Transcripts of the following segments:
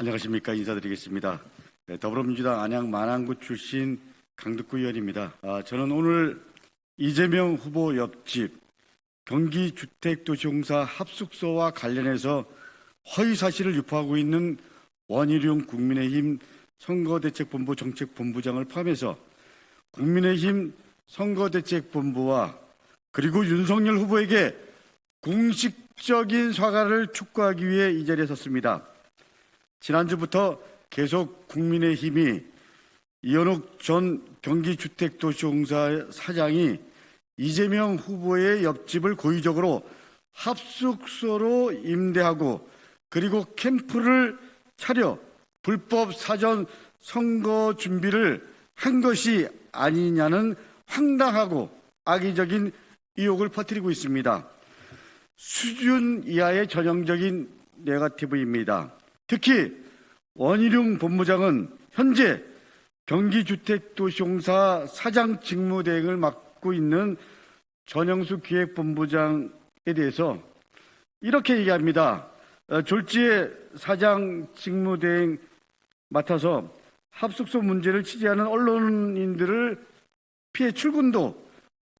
안녕하십니까 인사드리겠습니다. 네, 더불어민주당 안양 만안구 출신 강덕구 의원입니다. 아, 저는 오늘 이재명 후보 옆집 경기주택도시공사 합숙소와 관련해서 허위 사실을 유포하고 있는 원희룡 국민의힘 선거대책본부 정책본부장을 포함해서 국민의힘 선거대책본부와 그리고 윤석열 후보에게 공식적인 사과를 촉구하기 위해 이 자리에 섰습니다. 지난주부터 계속 국민의힘이 이현욱 전 경기주택도시공사 사장이 이재명 후보의 옆집을 고의적으로 합숙소로 임대하고 그리고 캠프를 차려 불법 사전 선거 준비를 한 것이 아니냐는 황당하고 악의적인 의혹을 퍼뜨리고 있습니다. 수준 이하의 전형적인 네거티브입니다. 특히 원희룡 본부장은 현재 경기주택도시공사 사장 직무대행을 맡고 있는 전영수 기획본부장에 대해서 이렇게 얘기합니다. 어, 졸지에 사장 직무대행 맡아서 합숙소 문제를 취재하는 언론인들을 피해 출근도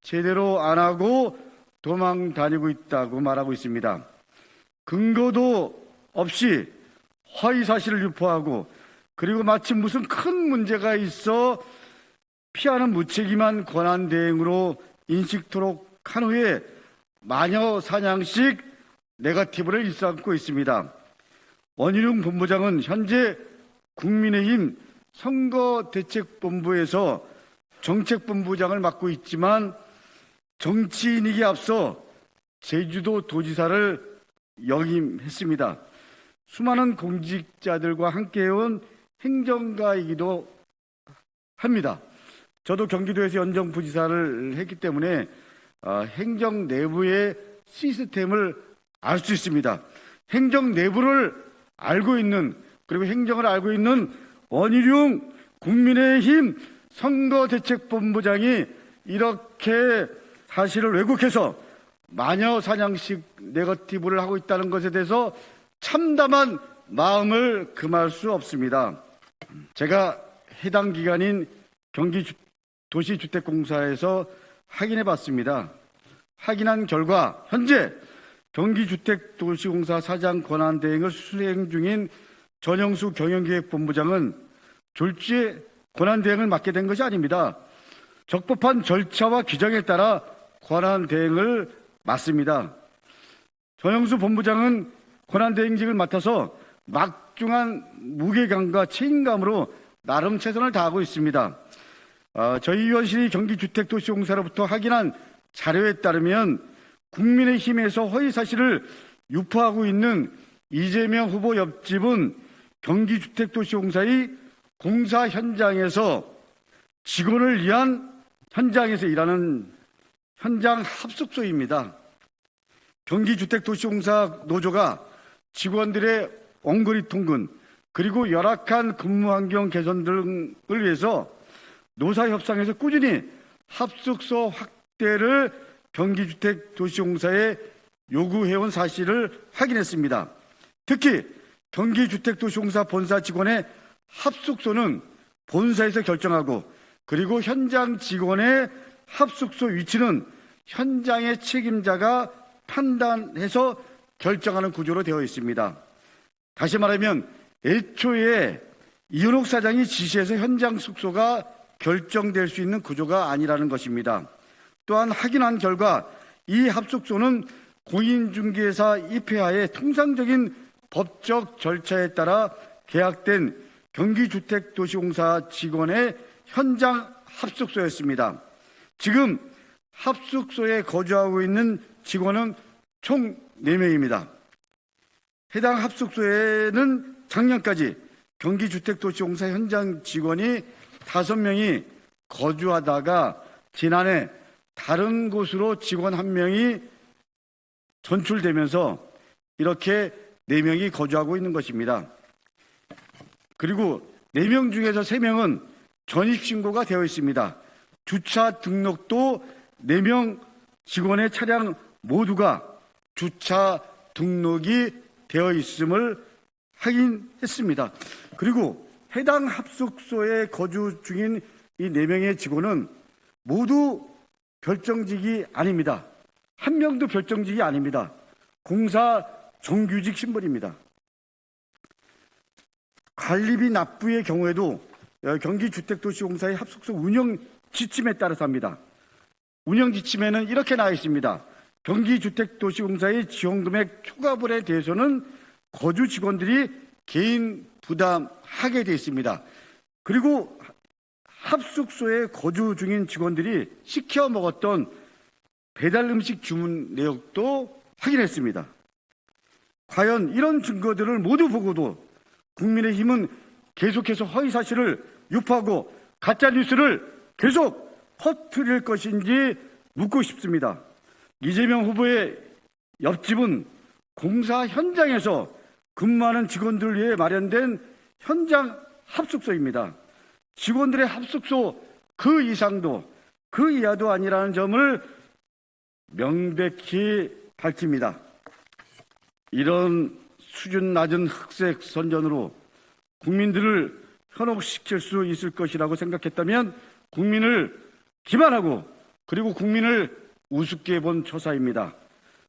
제대로 안 하고 도망 다니고 있다고 말하고 있습니다. 근거도 없이 허위 사실을 유포하고 그리고 마치 무슨 큰 문제가 있어 피하는 무책임한 권한 대행으로 인식토록 한 후에 마녀 사냥식 네거티브를 일삼고 있습니다. 원희룡 본부장은 현재 국민의힘 선거대책본부에서 정책본부장을 맡고 있지만 정치인이기 앞서 제주도 도지사를 역임했습니다. 수많은 공직자들과 함께해온 행정가이기도 합니다. 저도 경기도에서 연정부지사를 했기 때문에 어, 행정 내부의 시스템을 알 수 있습니다. 행정 내부를 알고 있는 그리고 행정을 알고 있는 원희룡 국민의힘 선거대책본부장이 이렇게 사실을 왜곡해서 마녀 사냥식 네거티브를 하고 있다는 것에 대해서 참담한 마음을 금할 수 없습니다. 제가 해당 기관인 경기도시주택공사에서 확인해 봤습니다. 확인한 결과 현재 경기주택도시공사 사장 권한 대행을 수행 중인 전영수 경영기획본부장은 졸지에 권한 대행을 맡게 된 것이 아닙니다. 적법한 절차와 규정에 따라 권한 대행을 맡습니다. 전영수 본부장은 권한 대행직을 맡아서 막중한 무게감과 책임감으로 나름 최선을 다하고 있습니다. 어, 저희 의원실이 경기주택도시공사로부터 확인한 자료에 따르면 국민의힘에서 허위 사실을 유포하고 있는 이재명 후보 옆집은 경기주택도시공사의 공사 현장에서 직원을 위한 현장에서 일하는 현장 합숙소입니다. 경기주택도시공사 노조가 직원들의 엉거리 통근 그리고 열악한 근무 환경 개선 등을 위해서 노사 협상에서 꾸준히 합숙소 확대를 경기주택 도시공사에 요구해온 사실을 확인했습니다. 특히 경기주택도시공사 본사 직원의 합숙소는 본사에서 결정하고 그리고 현장 직원의 합숙소 위치는 현장의 책임자가 판단해서 결정하는 구조로 되어 있습니다. 다시 말하면 애초에 이현옥 사장이 지시해서 현장 숙소가 결정될 수 있는 구조가 아니라는 것입니다. 또한 확인한 결과 이 합숙소는 공인중개사 입회하에 통상적인 법적 절차에 따라 계약된 경기주택도시공사 직원의 현장 합숙소였습니다. 지금 합숙소에 거주하고 있는 직원은 총 4명입니다. 해당 합숙소에는 작년까지 경기주택도시공사 현장 직원이 5명이 거주하다가 지난해 다른 곳으로 직원 한 명이 전출되면서 이렇게 4명이 거주하고 있는 것입니다. 그리고 4명 중에서 3명은 전입신고가 되어 있습니다. 주차 등록도 4명 직원의 차량 모두가 주차 등록이 되어 있음을 확인했습니다. 그리고 해당 합숙소에 거주 중인 이 네 명의 직원은 모두 별정직이 아닙니다. 한 명도 별정직이 아닙니다. 공사 정규직 신분입니다. 관리비 납부의 경우에도 어, 경기주택도시공사의 합숙소 운영 지침에 따라서 합니다. 운영 지침에는 이렇게 나와 있습니다. 경기주택도시공사의 지원금액 초과분에 대해서는 거주 직원들이 개인 부담하게 되어 있습니다. 그리고 합숙소에 거주 중인 직원들이 시켜 먹었던 배달 음식 주문 내역도 확인했습니다. 과연 이런 증거들을 모두 보고도 국민의힘은 계속해서 허위 사실을 유포하고 가짜 뉴스를 계속 퍼뜨릴 것인지 묻고 싶습니다. 이재명 후보의 옆집은 공사 현장에서 근무하는 직원들 위해 마련된 현장 합숙소입니다. 직원들의 합숙소 그 이상도 그 이하도 아니라는 점을 명백히 밝힙니다. 이런 수준 낮은 흑색 선전으로 국민들을 현혹시킬 수 있을 것이라고 생각했다면 국민을 기만하고 그리고 국민을 우습게 본 처사입니다.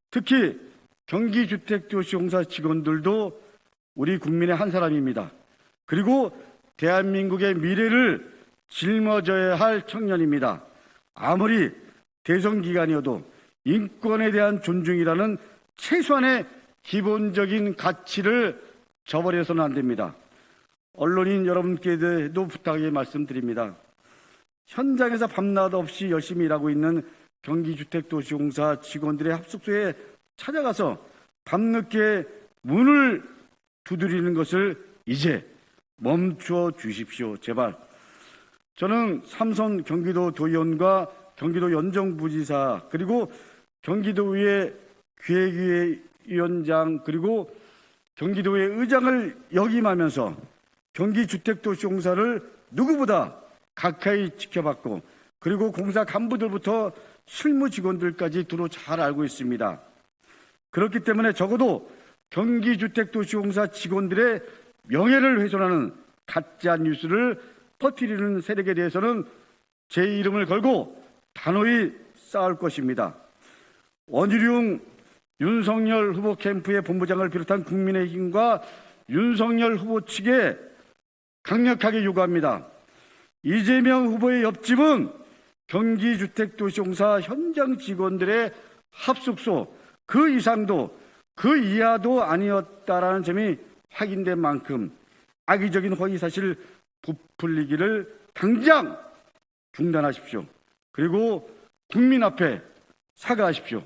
특히 경기주택도시 공사 직원들도 우리 국민의 한 사람입니다. 그리고 대한민국의 미래를 짊어져야 할 청년입니다. 아무리 대선 기간이어도 인권에 대한 존중이라는 최소한의 기본적인 가치를 저버려서는 안 됩니다. 언론인 여러분께도 부탁의 말씀드립니다. 현장에서 밤낮 없이 열심히 일하고 있는 경기주택도시공사 직원들의 합숙소에 찾아가서 밤늦게 문을 두드리는 것을 이제 멈추어 주십시오. 제발. 저는 삼선 경기도 도의원과 경기도 연정부지사 그리고 경기도의 기획위원장 그리고 경기도의 의장을 역임하면서 경기주택도시공사를 누구보다 가까이 지켜봤고 그리고 공사 간부들부터 실무 직원들까지 두루 잘 알고 있습니다. 그렇기 때문에 적어도 경기주택도시공사 직원들의 명예를 훼손하는 가짜 뉴스를 퍼뜨리는 세력에 대해서는 제 이름을 걸고 단호히 싸울 것입니다. 원희룡 윤석열 후보 캠프의 본부장을 비롯한 국민의힘과 윤석열 후보 측에 강력하게 요구합니다. 이재명 후보의 옆집은 경기주택도시공사 현장 직원들의 합숙소 그 이상도 그 이하도 아니었다라는 점이 확인된 만큼 악의적인 허위 사실 부풀리기를 당장 중단하십시오. 그리고 국민 앞에 사과하십시오.